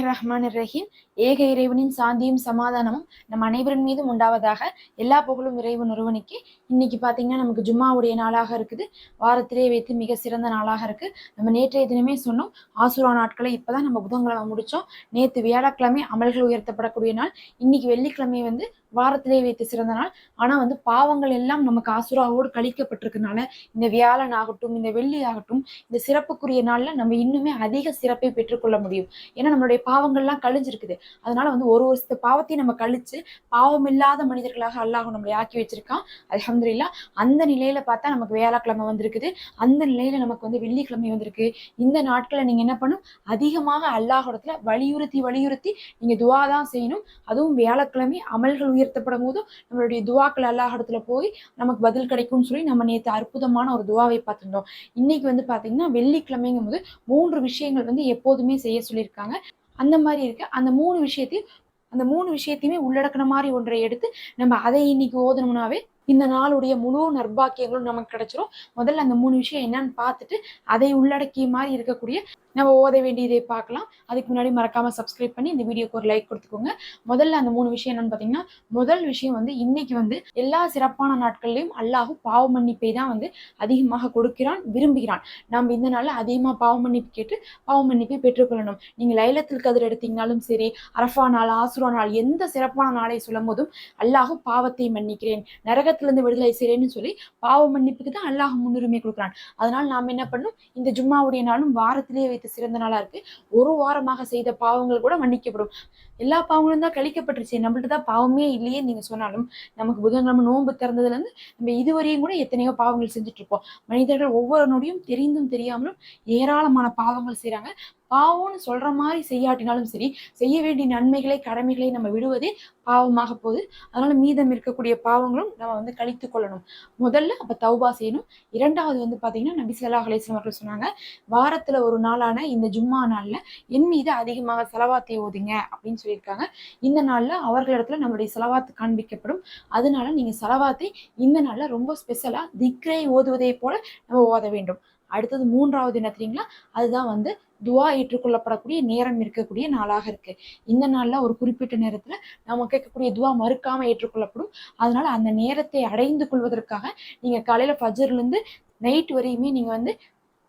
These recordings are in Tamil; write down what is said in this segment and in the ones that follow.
ரஹ்மான் ரஹீம். ஏக இறைவனின் சாந்தியும் சமாதானமும் நம் அனைவரின் மீதும் உண்டாவதாக எல்லா புகழும் இறைவன் ஒருவனுக்கு. இன்னைக்கு பார்த்தீங்கன்னா நமக்கு ஜும்மாவுடைய நாளாக இருக்குது. வாரத்திலே வைத்து மிக சிறந்த நாளாக இருக்கு. நம்ம நேற்றைய தினமே சொன்னோம் ஆசுரா நாட்களை இப்பதான் நம்ம புதன்கிழமை முடிச்சோம். நேற்று வியாழக்கிழமை அமல்கள் உயர்த்தப்படக்கூடிய நாள். இன்னைக்கு வெள்ளிக்கிழமை வந்து வாரத்திலே வைத்து சிறந்த நாள். ஆனா வந்து பாவங்கள் எல்லாம் நமக்கு ஆசுராவோடு கழிக்கப்பட்டிருக்கனால இந்த வியாழன் ஆகட்டும் இந்த வெள்ளி ஆகட்டும் இந்த சிறப்புக்குரிய நாள்ல நம்ம இன்னுமே அதிக சிறப்பை பெற்றுக்கொள்ள முடியும். ஏன்னா நம்மளுடைய பாவங்கள்லாம் கழிஞ்சிருக்குது. அதனால வந்து ஒரு வருஷத்து பாவத்தையும் நம்ம கழிச்சு பாவம் இல்லாத மனிதர்களாக அல்லாஹ் நம்மளை ஆக்கி வச்சிருக்கான். அலமதுல்லா அந்த நிலையில பார்த்தா நமக்கு வியாழக்கிழமை வந்திருக்குது. அந்த நிலையில நமக்கு வந்து வெள்ளிக்கிழமை வந்திருக்கு. இந்த நாட்களை நீங்க என்ன பண்ணும்? அதிகமாக அல்லாஹிடத்துல வலியுறுத்தி வலியுறுத்தி நீங்க துவா தான் செய்யணும். அதுவும் வியாழக்கிழமை அமல்கள் உயர்த்தப்படும் போதும் நம்மளுடைய துவாக்கள் அல்லாஹிடத்துல போய் நமக்கு பதில் கிடைக்கும்னு சொல்லி நம்ம நேற்று அற்புதமான ஒரு துவாவை பார்த்துருந்தோம். இன்னைக்கு வந்து பாத்தீங்கன்னா வெள்ளிக்கிழமைங்கும் போது மூன்று விஷயங்கள் வந்து எப்போதுமே செய்ய சொல்லியிருக்காங்க. அந்த மாதிரி இருக்கு. அந்த மூணு விஷயத்தையும் அந்த மூணு விஷயத்தையுமே உள்ளடக்கின மாதிரி ஒன்றை எடுத்து நம்ம அதை இன்னைக்கு ஓதணும்னாவே இந்த நாளுடைய முழு நற்பாக்கியங்களும் நமக்கு கிடைச்சிரும். முதல்ல அந்த மூணு விஷயம் என்னன்னு பார்த்துட்டு அதை உள்ளடக்கிய மாதிரி இருக்கக்கூடிய நம்ம ஓத வேண்டியதை பார்க்கலாம். அதுக்கு முன்னாடி மறக்காம சப்ஸ்கிரைப் பண்ணி இந்த வீடியோக்கு ஒரு லைக் கொடுத்துக்கோங்க. முதல்ல அந்த மூணு விஷயம் என்னன்னு பார்த்தீங்கன்னா முதல் விஷயம் வந்து இன்னைக்கு வந்து எல்லா சிறப்பான நாட்கள்லையும் அல்லாஹும் பாவ மன்னிப்பை தான் வந்து அதிகமாக கொடுக்கிறான் விரும்புகிறான். நம்ம இந்த நாளில் அதிகமாக பாவ மன்னிப்பு கேட்டு பாவ மன்னிப்பை பெற்றுக்கொள்ளணும். நீங்கள் லைலத்தில் கதிர் எடுத்தீங்கனாலும் சரி அரஃபா நாள் ஆசுரா நாள் எந்த சிறப்பான நாளை சொல்லும் போதும் அல்லாஹும் பாவத்தை மன்னிக்கிறேன். நரக நரகத்திலிருந்து விடுதலை செய்கிறேன்னு சொல்லி பாவ மன்னிப்புக்கு தான் அல்லாஹ் முன்னுரிமை கொடுக்குறான். அதனால் நாம் என்ன பண்ணும் இந்த ஜும்மாவுடைய நாளும் வாரத்திலேயே வைத்து சிறந்த நாளாக இருக்கு. ஒரு வாரமாக செய்த பாவங்கள் கூட மன்னிக்கப்படும். எல்லா பாவங்களும் தான் கழிக்கப்பட்டுருச்சு. நம்மள்ட்ட தான் பாவமே இல்லையே நீங்கள் சொன்னாலும் நமக்கு புதன்கிழமை நோன்பு திறந்ததுலேருந்து நம்ம இதுவரையும் கூட எத்தனையோ பாவங்கள் செஞ்சுட்டு இருப்போம். மனிதர்கள் ஒவ்வொரு நொடியும் தெரிந்தும் தெரியாமலும் ஏராளமான பாவங்கள் செய்கிறாங்க பாவம்னு சொல்ற மாதிரி செய்யாட்டினாலும் சரி செய்ய வேண்டிய நன்மைகளை கடமைகளை நம்ம விடுவதே பாவமாக போகுது. அதனால மீதம் இருக்கக்கூடிய பாவங்களும் நம்ம வந்து கழித்து கொள்ளணும். முதல்ல அப்ப தௌபா செய்யணும். இரண்டாவது வந்து பாத்தீங்கன்னா நபி ஸல்லல்லாஹு அலைஹி அவர்கள் சொன்னாங்க வாரத்துல ஒரு நாளான இந்த ஜும்மா நாள்ல என் மீது அதிகமாக செலவாத்தை ஓதுங்க அப்படின்னு சொல்லியிருக்காங்க. இந்த நாள்ல அவர்களிடத்துல நம்மளுடைய செலவாத்து காண்பிக்கப்படும். அதனால நீங்க செலவாத்தை இந்த நாள்ல ரொம்ப ஸ்பெஷலா திக்ரை ஓதுவதை போல நம்ம ஓத வேண்டும். அடுத்தது மூன்றாவது என்ன தெரியுங்களா? அதுதான் வந்து துவா ஏற்றுக்கொள்ளப்படக்கூடிய நேரம் இருக்கக்கூடிய நாளாக இருக்கு. இந்த நாள்ல ஒரு குறிப்பிட்ட நேரத்துல நம்ம கேட்கக்கூடிய துவா மறுக்காம ஏற்றுக்கொள்ளப்படும். அதனால அந்த நேரத்தை அடைந்து கொள்வதற்காக நீங்க காலையில ஃபஜர்லேருந்து நைட் வரையுமே நீங்க வந்து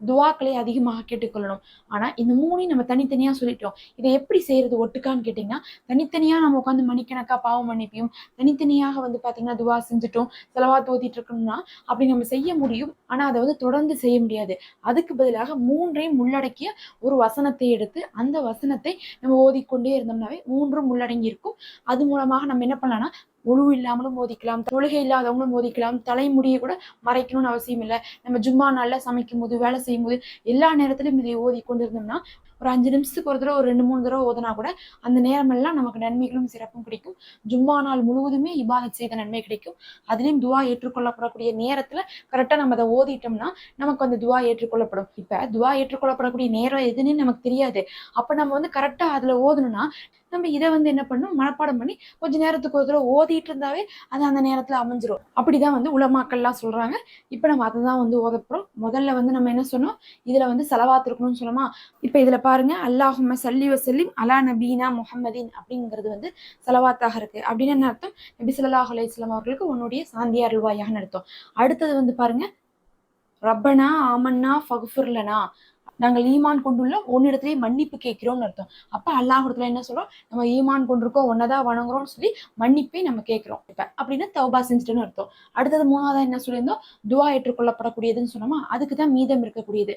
துவாக்களை அதிகமாக கேட்டுக்கொள்ளணும். ஆனா இந்த மூணையும் நம்ம தனித்தனியா சொல்லிட்டோம். இதை எப்படி செய்யறது ஒட்டுக்கான்னு கேட்டீங்கன்னா தனித்தனியா நம்ம உட்காந்து மணிக்கணக்கா பாவம் மன்னிப்பையும் தனித்தனியாக வந்து பாத்தீங்கன்னா துவா செஞ்சுட்டோம் செலவாக தோத்திட்டு இருக்கணும்னா அப்படி நம்ம செய்ய முடியும். ஆனா அதை வந்து தொடர்ந்து செய்ய முடியாது. அதுக்கு பதிலாக மூன்றையும் உள்ளடக்கிய ஒரு வசனத்தை எடுத்து அந்த வசனத்தை நம்ம ஓதிக்கொண்டே இருந்தோம்னாவே மூன்றும் உள்ளடங்கி இருக்கும். அது மூலமாக நம்ம என்ன பண்ணலாம்னா முழு இல்லாமலும் மோதிக்கலாம் தொழுகை இல்லாதவங்களும் மோதிக்கலாம் தலைமுடியை கூட மறைக்கணும்னு அவசியம் இல்லை. நம்ம ஜும்மா நாள்ல சமைக்கும் போது வேலை செய்யும் போது எல்லா நேரத்திலும் இதை ஓதி கொண்டு இருந்தோம்னா ஒரு அஞ்சு நிமிஷத்துக்கு ஒரு தடவை ஒரு ரெண்டு மூணு தடவை ஓதுனா கூட அந்த நேரமெல்லாம் நமக்கு நன்மைகளும் சிறப்பும் கிடைக்கும். ஜும்மா நாள் முழுவதுமே இபாதத் செய்த நன்மை கிடைக்கும். அதுலேயும் துவா ஏற்றுக்கொள்ளப்படக்கூடிய நேரத்துல கரெக்டாக நம்ம அதை ஓதிட்டோம்னா நமக்கு அந்த துவா ஏற்றுக்கொள்ளப்படும். இப்போ துவா ஏற்றுக்கொள்ளப்படக்கூடிய நேரம் எதுன்னு நமக்கு தெரியாது. அப்போ நம்ம வந்து கரெக்டாக அதில் ஓதணும்னா நம்ம இதை வந்து என்ன பண்ணணும்? மனப்பாடம் பண்ணி கொஞ்ச நேரத்துக்கு ஒரு தடவை ஓதிட்டு இருந்தாவே அது அந்த நேரத்தில் அமைஞ்சிரும். அப்படிதான் வந்து உலமாக்கள்லாம் சொல்றாங்க. இப்போ நம்ம அதை தான் வந்து ஓதப்புறோம் முதல்ல வந்து நம்ம என்ன சொன்னோம்? இதுல வந்து செலவாத்து இருக்கணும்னு சொன்னோமா? இப்போ இதுல பாருங்க அல்லாஹும சல்லி வசல்லிம் அலா நபீனா முஹம்மதின் அப்படிங்கிறது வந்து செலவாத்தாக இருக்கு. அப்படின்னு என்ன அர்த்தம்? நபி சொல்லாஹ் அலையம் அவர்களுக்கு உன்னுடைய சாந்தியா அருள்வாயாக அர்த்தம். அடுத்தது வந்து பாருங்க ரப்பனா ஆமன்னா ஃபகுஃபுர்லனா நாங்கள் ஈமான் கொண்டுள்ள உன்னிடத்திலே மன்னிப்பு கேட்கிறோம்னு அர்த்தம். அப்ப அல்லாஹிடத்துல என்ன சொல்றோம்? நம்ம ஈமான் கொண்டிருக்கோம் ஒன்னதான் வணங்குறோம்னு சொல்லி மன்னிப்பை நம்ம கேட்கிறோம். இப்ப அப்படின்னா தௌபா செஞ்சுட்டுன்னு அர்த்தம். அடுத்தது மூணாவதா என்ன சொல்லியிருந்தோம்? துவா ஏற்றுக்கொள்ளப்படக்கூடியதுன்னு சொன்னோமா? அதுக்கு தான் மீதம் இருக்கக்கூடியது.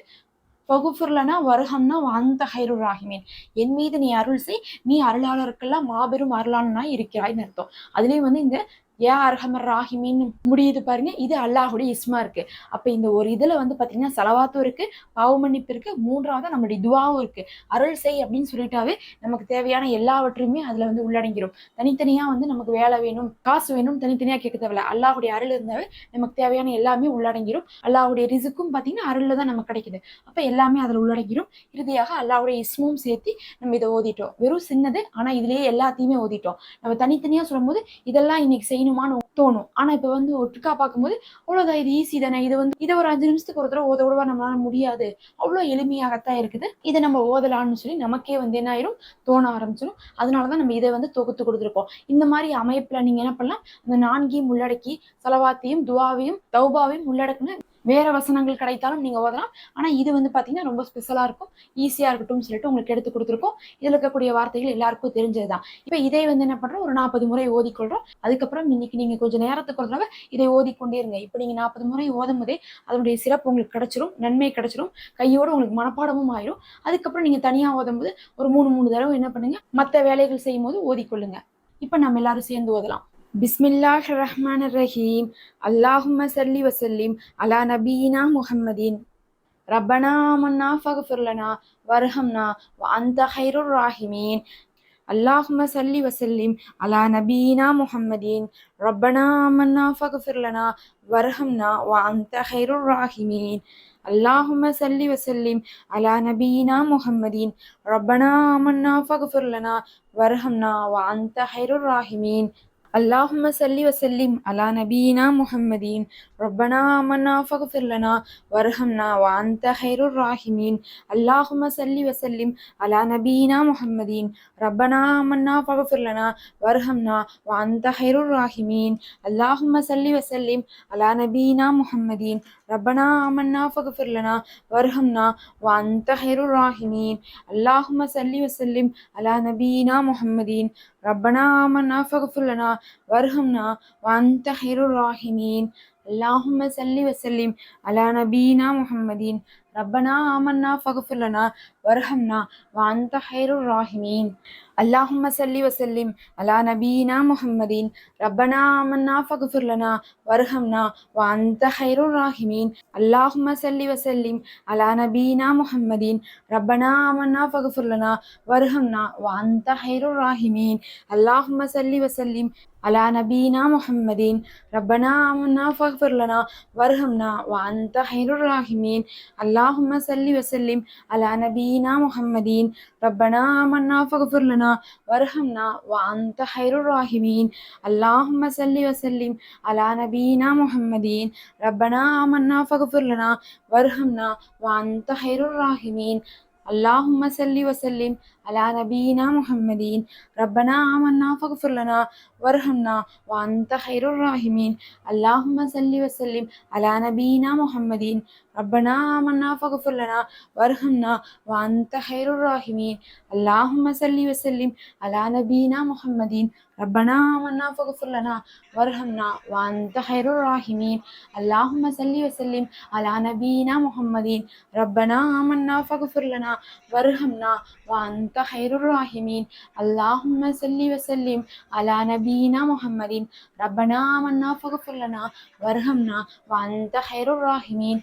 பகுஃபுர்லனா வருகம்னா அந்த ஹைரு ராஹிமீன். என் மீது நீ அருள் செய் நீ அருளாளருக்கெல்லாம் மாபெரும் அருளாளனா இருக்கிறாய்னு அர்த்தம். அதுலயும் வந்து இந்த ஏ அர்ஹமர் ராஹிமின்னு முடியுது பாருங்க? இது அல்லாஹுடைய இஸ்மா இருக்கு. அப்ப இந்த ஒரு இதுல வந்து பாத்தீங்கன்னா செலவாத்தும் இருக்கு பாவமன்னிப்பு இருக்கு மூன்றாவது நம்மளுடைய துவாவும் இருக்கு. அருள் செய் அப்படின்னு சொல்லிட்டாவே நமக்கு தேவையான எல்லாவற்றையுமே அதுல வந்து உள்ளடங்கிடும் தனித்தனியா வந்து நமக்கு வேலை வேணும் காசு வேணும் தனித்தனியா கேட்க தேவையில்ல. அல்லாஹுடைய அருள் இருந்தாவே நமக்கு தேவையான எல்லாமே உள்ளடங்கிடும் அல்லாஹுடைய ரிசுக்கும் பாத்தீங்கன்னா அருளில் தான் நமக்கு கிடைக்குது. அப்ப எல்லாமே அதுல உள்ளடங்கிடும் இறுதியாக அல்லாஹுடைய இஸ்மும் சேர்த்து நம்ம இதை ஓதிட்டோம். வெறும் சின்னது ஆனா இதுலயே எல்லாத்தையுமே ஓதிட்டோம். நம்ம தனித்தனியா சொல்லும்போது இதெல்லாம் இன்னைக்கு செய்யணும் செய்யணுமான்னு தோணும். ஆனா இப்ப வந்து ஒட்டுக்கா பார்க்கும்போது அவ்வளவுதான். இது ஈஸி தானே. இது வந்து இதை ஒரு அஞ்சு நிமிஷத்துக்கு ஒரு தடவை ஓத விடவா நம்மளால முடியாது. அவ்வளவு எளிமையாகத்தான் இருக்குது. இதை நம்ம ஓதலாம்னு சொல்லி நமக்கே வந்து என்ன ஆயிரும்? தோண ஆரம்பிச்சிடும் அதனாலதான் நம்ம இதை வந்து தொகுத்து கொடுத்துருக்கோம். இந்த மாதிரி அமைப்புல நீங்க என்ன பண்ணலாம்? அந்த நான்கையும் உள்ளடக்கி சலவாத்தையும் துவாவையும் தௌபாவையும் உள்ளடக்குன்னு வேற வசனங்கள் கிடைத்தாலும் நீங்க ஓதலாம். ஆனா இது வந்து பாத்தீங்கன்னா ரொம்ப ஸ்பெஷலா இருக்கும். ஈஸியா இருக்கட்டும் சொல்லிட்டு உங்களுக்கு எடுத்து கொடுத்துருக்கோம். இதுல இருக்கக்கூடிய வார்த்தைகள் எல்லாருக்கும் தெரிஞ்சதுதான். இப்ப இதை வந்து என்ன பண்றோம்? ஒரு நாற்பது முறை ஓதிக்கொள்றோம். அதுக்கப்புறம் இன்னைக்கு நீங்க கொஞ்சம் நேரத்துக்கு ஒரு தடவை இதை ஓதிக்கொண்டே இருங்க. இப்ப நீங்க நாற்பது முறை ஓதும் போதே அதனுடைய சிறப்பு உங்களுக்கு கிடைச்சிரும் நன்மை கிடைச்சிரும் கையோட உங்களுக்கு மனப்பாடமும் ஆயிரும். அதுக்கப்புறம் நீங்க தனியா ஓதும் போது ஒரு மூணு மூணு தடவை என்ன பண்ணுங்க? மற்ற வேலைகள் செய்யும் போது ஓதிக்கொள்ளுங்க. இப்ப நம்ம எல்லாரும் சேர்ந்து ஓதலாம். بسم الله الرحمن الرحيم اللهم صل وسلم على نبينا محمد ربنا منا فاغفر لنا وارحمنا وأنت خير الراحمين اللهم صل وسلم على نبينا محمد ربنا منا فاغفر لنا وارحمنا وأنت خير الراحمين اللهم صل وسلم على نبينا محمد ربنا منا فاغفر لنا وارحمنا وأنت خير الراحمين اللهم صل وسلم على نبينا محمد ربنا آمنا فاغفر لنا وارحمنا وأنت خير الراحمين. اللهم صل وسلم على نبينا محمد ربنا آمنا فاغفر لنا وارحمنا وأنت خير الراحمين. اللهم صل وسلم على نبينا محمد ربنا آمنا فاغفر لنا وارحمنا وأنت خير الراحمين. اللهم صل وسلم على نبينا محمد ربنا آمنا فاغفر لنا وارحمنا وأنت خير الراحمين. اللهم صل وسلم على نبينا محمد ربنا آمنا فاغفر لنا وارحمنا وأنت خير الراحمين اللهم صل وسلم على نبينا محمد ربنا آمنا فاغفر لنا وارحمنا وأنت خير الراحمين اللهم صل وسلم على نبينا محمد ربنا آمنا فاغفر لنا وارحمنا وأنت خير الراحمين اللهم صل وسلم على نبينا محمد ربنا آمنا فاغفر لنا وارحمنا وأنت خير الراحمين اللهم صل وسلم على نبينا محمد ربنا آمنا فاغفر لنا وارحمنا وأنت خير الراحمين. اللهم صل وسلم على نبينا محمد ربنا آمنا فاغفر لنا وارحمنا وأنت خير الراحمين. اللهم صل وسلم على نبينا محمد ربنا آمنا فاغفر لنا وارحمنا وأنت خير الراحمين. اللهم صل وسلم على نبينا محمد ربنا آمنا فاغفر لنا وارحمنا وأنت خير الراحمين. اللهم صل وسلم على نبينا محمد ربنا آمنا فاغفر لنا وارحمنا وأنت خير الراحمين. اللهم صل وسلم على نبينا محمد ربنا آمنا فاغفر لنا وارحمنا وأنت خير الراحمين. اللهم صل وسلم على نبينا محمد ربنا آمنا فاغفر لنا وارحمنا وأنت خير الراحمين.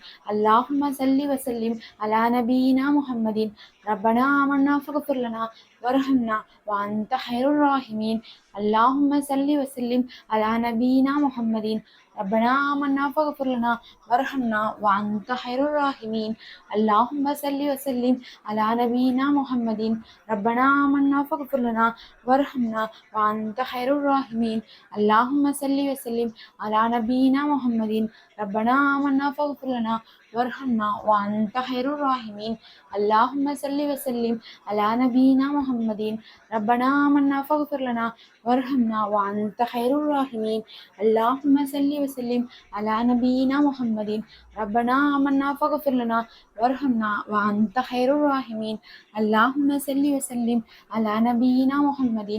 اللهم صل وسلم على نبينا محمد. ربنا آمنا فاغفر لنا وارحمنا وأنت خير الراحمين. اللهم صل وسلم على نبينا محمد. ربنا آمنا فاغفر لنا وارحمنا وأنت خير الراحمين. اللهم صل وسلم على نبينا محمد. ربنا آمنا فاغفر لنا وارحمنا وأنت خير الراحمين. اللهم صل وسلم على نبينا محمد. ربنا آمنا فاغفر لنا وارحمنا وأنت خير الراحمين. اللهم صل وسلم على نبينا محمد. ربنا آمنا فاغفر لنا وارحمنا وأنت خير الراحمين اللهم صل وسلم على نبينا محمد ربنا آمنا فاغفر لنا وارحمنا وأنت خير الراحمين اللهم صل وسلم على نبينا محمد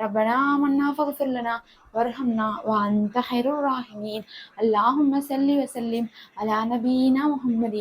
ربنا آمنا فاغفر لنا وارحمنا وأنت خير الراحمين اللهم صل وسلم على نبينا محمد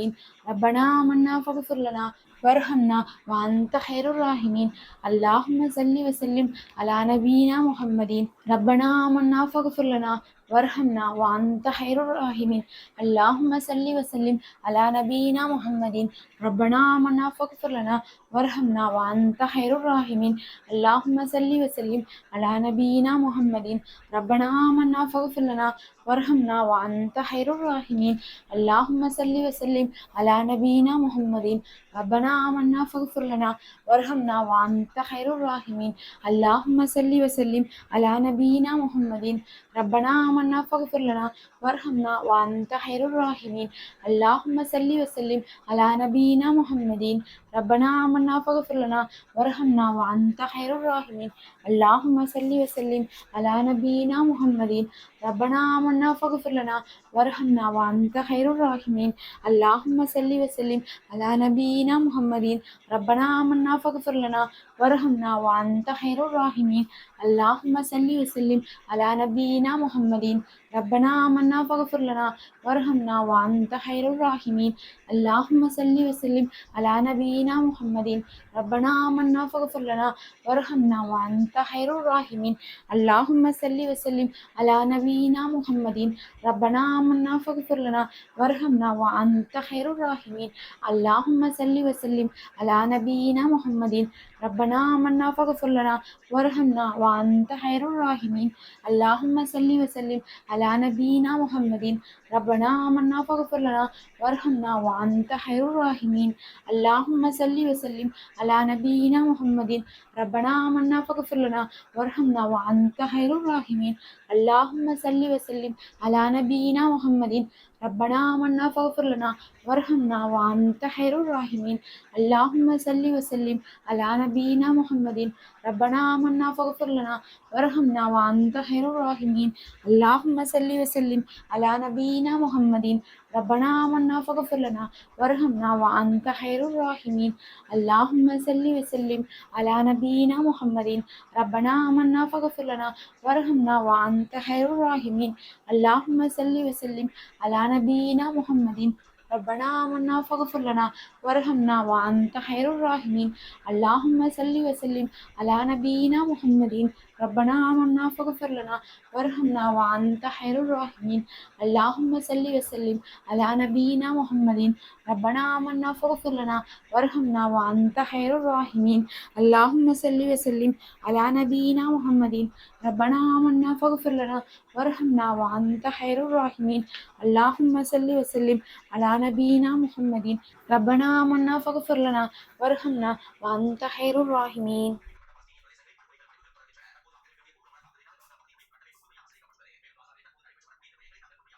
ربنا آمنا فاغفر لنا வர்ஹம்னா வாந்த ஹைருர் ராஹிமீன் அல்லாஹும் சல்லி வசல்லிம் அலா நபீனா முஹம்மதீன் ரப்பனா மன்னா ஃபகுஃபுர்லனா وارحمنا وأنت خير الراحمين. اللهم صل وسلم على نبينا محمد. ربنا آمنا فاغفر لنا وارحمنا وأنت خير الراحمين. اللهم صل وسلم على نبينا محمد. ربنا آمنا فاغفر لنا وارحمنا وأنت خير الراحمين. اللهم صل وسلم على نبينا محمد. ربنا آمنا فاغفر لنا وارحمنا وأنت خير الراحمين. اللهم صل وسلم على نبينا محمد. ربنا آمنا فاغفر لنا وارحمنا وأنت خير الراحمين. اللهم صل وسلم على نبينا محمد ரப்பனா ஆமன்னா ஃபகுஃபிர்லனா வரஹம்னா வஅன்த ஹைருர் ராஹிமீன் அல்லாஹும்ம ஸல்லி வஸல்லிம் அலா நபியினா முஹம்மதீன் ரப்பனா ஆமன்னா ஃபகுஃபிர்லனா வரஹம்னா வஅன்த ஹைருர் ராஹிமீன் அல்லாஹும்ம ஸல்லி வஸல்லிம் அலா நபியினா முஹம்மதீன் ரப்பனா ஆமன்னா ஃபகுஃபிர்லனா வரஹம்னா வஅன்த ஹைருர் ராஹிமீன் அல்லாஹும்ம ஸல்லி வஸல்லிம் அலா நபியினா முஹம்மதீன் ربنا آمنا فاغفر لنا وارحمنا وأنت خير الراحمين. اللهم صل وسلم على نبينا محمد. ربنا آمنا فاغفر لنا وارحمنا وأنت خير الراحمين. اللهم صل وسلم على نبينا محمد. ربنا آمنا فاغفر لنا وارحمنا وأنت خير الراحمين. اللهم صل وسلم على نبينا محمد. ربنا آمنا فاغفر لنا وارحمنا وأنت خير الراحمين. اللهم صل وسلم على نبينا محمد ربنا آمنا فاغفر لنا وارحمنا وأنت خير الراحمين. اللهم صل وسلم على نبينا محمد. ربنا آمنا فاغفر لنا وارحمنا وأنت خير الراحمين. اللهم صل وسلم على نبينا محمد. ربنا آمنا فاغفر لنا وارحمنا وأنت خير الراحمين. اللهم صل وسلم على نبينا محمد. ربنا آمنا فاغفر لنا وارحمنا وأنت خير الراحمين. اللهم صل وسلم على نبينا محمد ربنا آمنا فاغفر لنا وارحمنا وأنت خير الراحمين اللهم صل وسلم على نبينا محمد ربنا آمنا فاغفر لنا وارحمنا وأنت خير الراحمين اللهم صل وسلم على نبينا محمد ربنا آمنا فاغفر لنا وارحمنا وأنت خير الراحمين اللهم صل وسلم على نبينا محمد ربنا آمنا فاغفر لنا وارحمنا وأنت خير الراحمين. اللهم صل وسلم على نبينا محمد. ربنا آمنا فاغفر لنا وارحمنا وأنت خير الراحمين. اللهم صل وسلم على نبينا محمد. ربنا آمنا فاغفر لنا وارحمنا وأنت خير الراحمين. اللهم صل وسلم على نبينا محمد. ربنا آمنا فاغفر لنا وارحمنا وأنت خير الراحمين.